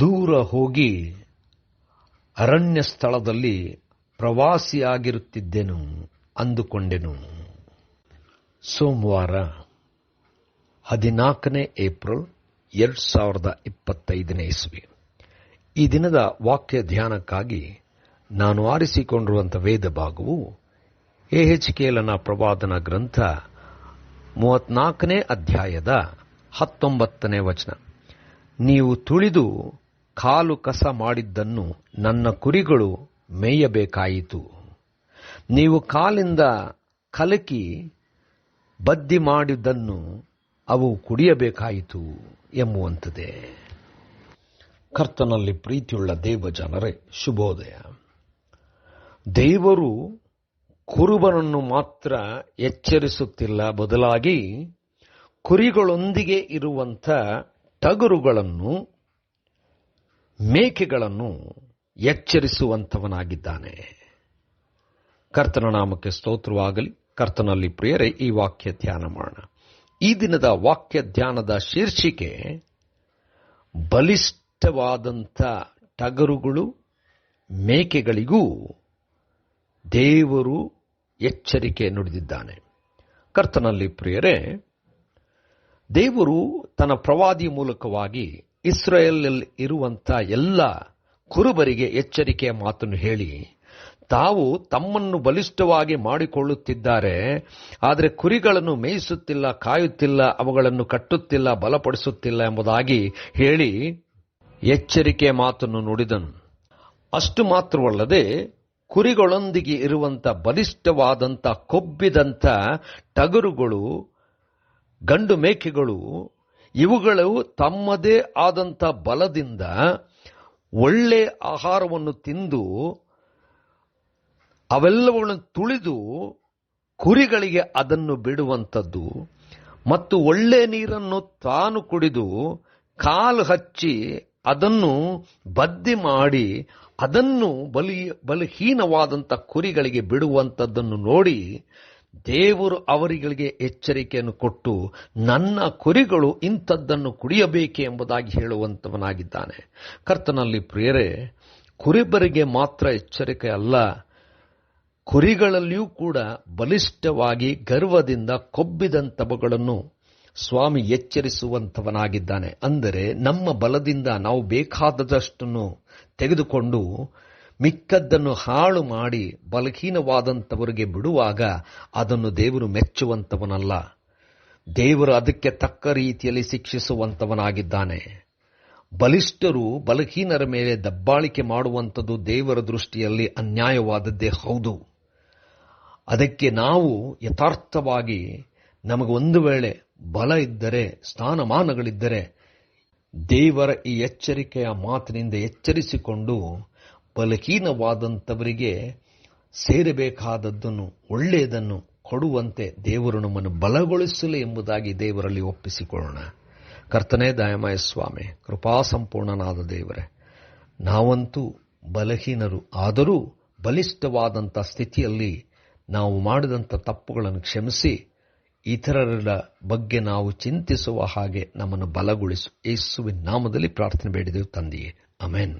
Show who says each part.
Speaker 1: ದೂರ ಹೋಗಿ ಅರಣ್ಯ ಸ್ಥಳದಲ್ಲಿ ಪ್ರವಾಸಿಯಾಗಿರುತ್ತಿದ್ದೆನು ಅಂದುಕೊಂಡೆನು ಸೋಮವಾರ ಹದಿನಾಲ್ಕನೇ ಏಪ್ರಿಲ್ ಎರಡು ಸಾವಿರದ ಇಪ್ಪತ್ತೈದನೇ ಇಸ್ವಿ ಈ ದಿನದ ವಾಕ್ಯ ಧ್ಯಾನಕ್ಕಾಗಿ ನಾನು ಆರಿಸಿಕೊಂಡಿರುವಂಥ ವೇದ ಭಾಗವು ಎ ಎಚ್ ಕೇಲನ ಪ್ರವಾದನ ಗ್ರಂಥ ಮೂವತ್ನಾಲ್ಕನೇ ಅಧ್ಯಾಯದ ಹತ್ತೊಂಬತ್ತನೇ ವಚನ ನೀವು ತುಳಿದು ಕಾಲು ಕಸ ಮಾಡಿದ್ದನ್ನು ನನ್ನ ಕುರಿಗಳು ಮೇಯಬೇಕಾಯಿತು ನೀವು ಕಾಲಿಂದ ಕಲಕಿ ಬದ್ದಿ ಮಾಡಿದ್ದನ್ನು ಅವು ಕುಡಿಯಬೇಕಾಯಿತು ಎಂಬುವಂಥದ್ದೇ ಕರ್ತನಲ್ಲಿ ಪ್ರೀತಿಯುಳ್ಳ ದೇವ ಜನರೇ ಶುಭೋದಯ ದೇವರು ಕುರುಬನನ್ನು ಮಾತ್ರ ಎಚ್ಚರಿಸುತ್ತಿಲ್ಲ ಬದಲಾಗಿ ಕುರಿಗಳೊಂದಿಗೆ ಇರುವಂಥ ಟಗರುಗಳನ್ನು ಮೇಕೆಗಳನ್ನು ಎಚ್ಚರಿಸುವಂಥವನಾಗಿದ್ದಾನೆ ಕರ್ತನ ನಾಮಕ್ಕೆ ಸ್ತೋತ್ರವಾಗಲಿ ಕರ್ತನಲ್ಲಿ ಪ್ರಿಯರೇ ಈ ವಾಕ್ಯ ಧ್ಯಾನ ಮಾಡೋಣ ಈ ದಿನದ ವಾಕ್ಯ ಧ್ಯಾನದ ಶೀರ್ಷಿಕೆ ಬಲಿಷ್ಠವಾದಂಥ ಟಗರುಗಳು ಮೇಕೆಗಳಿಗೂ ದೇವರು ಎಚ್ಚರಿಕೆ ನುಡಿದಿದ್ದಾನೆ ಕರ್ತನಲ್ಲಿ ಪ್ರಿಯರೇ ದೇವರು ತನ್ನ ಪ್ರವಾದಿ ಮೂಲಕವಾಗಿ ಇಸ್ರೇಲ್ನಲ್ಲಿ ಇರುವಂಥ ಎಲ್ಲ ಕುರುಬರಿಗೆ ಎಚ್ಚರಿಕೆಯ ಮಾತನ್ನು ಹೇಳಿ ತಾವು ತಮ್ಮನ್ನು ಬಲಿಷ್ಠವಾಗಿ ಮಾಡಿಕೊಳ್ಳುತ್ತಿದ್ದಾರೆ ಆದರೆ ಕುರಿಗಳನ್ನು ಮೇಯಿಸುತ್ತಿಲ್ಲ ಕಾಯುತ್ತಿಲ್ಲ ಅವುಗಳನ್ನು ಕಟ್ಟುತ್ತಿಲ್ಲ ಬಲಪಡಿಸುತ್ತಿಲ್ಲ ಎಂಬುದಾಗಿ ಹೇಳಿ ಎಚ್ಚರಿಕೆಯ ಮಾತನ್ನು ನುಡಿದನು ಅಷ್ಟು ಮಾತ್ರವಲ್ಲದೆ ಕುರಿಗಳೊಂದಿಗೆ ಇರುವಂಥ ಬಲಿಷ್ಠವಾದಂಥ ಕೊಬ್ಬಿದಂಥ ಟಗರುಗಳು ಗಂಡು ಮೇಕೆಗಳು ಇವುಗಳು ತಮ್ಮದೇ ಆದಂಥ ಬಲದಿಂದ ಒಳ್ಳೆ ಆಹಾರವನ್ನು ತಿಂದು ಅವೆಲ್ಲವುಗಳನ್ನು ತುಳಿದು ಕುರಿಗಳಿಗೆ ಅದನ್ನು ಬಿಡುವಂಥದ್ದು ಮತ್ತು ಒಳ್ಳೆ ನೀರನ್ನು ತಾನು ಕುಡಿದು ಕಾಲು ಹಚ್ಚಿ ಅದನ್ನು ಬದ್ದಿ ಮಾಡಿ ಅದನ್ನು ಬಲಿ ಬಲಹೀನವಾದಂಥ ಕುರಿಗಳಿಗೆ ಬಿಡುವಂಥದ್ದನ್ನು ನೋಡಿ ದೇವರು ಅವರಿಗಳಿಗೆ ಎಚ್ಚರಿಕೆಯನ್ನು ಕೊಟ್ಟು ನನ್ನ ಕುರಿಗಳು ಇಂಥದ್ದನ್ನು ಕುಡಿಯಬೇಕೆ ಎಂಬುದಾಗಿ ಹೇಳುವಂಥವನಾಗಿದ್ದಾನೆ ಕರ್ತನಲ್ಲಿ ಪ್ರಿಯರೇ ಕುರಿಬರಿಗೆ ಮಾತ್ರ ಎಚ್ಚರಿಕೆ ಅಲ್ಲ ಕುರಿಗಳಲ್ಲಿಯೂ ಕೂಡ ಬಲಿಷ್ಠವಾಗಿ ಗರ್ವದಿಂದ ಕೊಬ್ಬಿದಂಥವುಗಳನ್ನು ಸ್ವಾಮಿ ಎಚ್ಚರಿಸುವಂಥವನಾಗಿದ್ದಾನೆ ಅಂದರೆ ನಮ್ಮ ಬಲದಿಂದ ನಾವು ಬೇಕಾದದಷ್ಟನ್ನು ತೆಗೆದುಕೊಂಡು ಮಿಕ್ಕದ್ದನ್ನು ಹಾಳು ಮಾಡಿ ಬಲಹೀನವಾದಂಥವರಿಗೆ ಬಿಡುವಾಗ ಅದನ್ನು ದೇವರು ಮೆಚ್ಚುವಂಥವನಲ್ಲ ದೇವರು ಅದಕ್ಕೆ ತಕ್ಕ ರೀತಿಯಲ್ಲಿ ಶಿಕ್ಷಿಸುವಂಥವನಾಗಿದ್ದಾನೆ ಬಲಿಷ್ಠರು ಬಲಹೀನರ ಮೇಲೆ ದಬ್ಬಾಳಿಕೆ ಮಾಡುವಂಥದ್ದು ದೇವರ ದೃಷ್ಟಿಯಲ್ಲಿ ಅನ್ಯಾಯವಾದದ್ದೇ ಹೌದು ಅದಕ್ಕೆ ನಾವು ಯಥಾರ್ಥವಾಗಿ ನಮಗೆ ಒಂದು ವೇಳೆ ಬಲ ಇದ್ದರೆ ಸ್ಥಾನಮಾನಗಳಿದ್ದರೆ ದೇವರ ಈ ಎಚ್ಚರಿಕೆಯ ಮಾತಿನಿಂದ ಎಚ್ಚರಿಸಿಕೊಂಡು ಬಲಹೀನವಾದಂಥವರಿಗೆ ಸೇರಬೇಕಾದದ್ದನ್ನು ಒಳ್ಳೆಯದನ್ನು ಕೊಡುವಂತೆ ದೇವರು ನಮ್ಮನ್ನು ಬಲಗೊಳಿಸಲಿ ಎಂಬುದಾಗಿ ದೇವರಲ್ಲಿ ಒಪ್ಪಿಸಿಕೊಳ್ಳೋಣ ಕರ್ತನೇ ದಯಮಯ ಸ್ವಾಮಿ ಕೃಪಾ ಸಂಪೂರ್ಣನಾದ ದೇವರೇ ನಾವಂತೂ ಬಲಹೀನರು ಆದರೂ ಬಲಿಷ್ಠವಾದಂಥ ಸ್ಥಿತಿಯಲ್ಲಿ ನಾವು ಮಾಡಿದಂಥ ತಪ್ಪುಗಳನ್ನು ಕ್ಷಮಿಸಿ ಇತರರ ಬಗ್ಗೆ ನಾವು ಚಿಂತಿಸುವ ಹಾಗೆ ನಮ್ಮನ್ನು ಬಲಗೊಳಿಸು ಯೇಸುವಿನ ನಾಮದಲ್ಲಿ ಪ್ರಾರ್ಥನೆ ಬೇಡಿದೆವು ತಂದೆಯೇ ಅಮೆನ್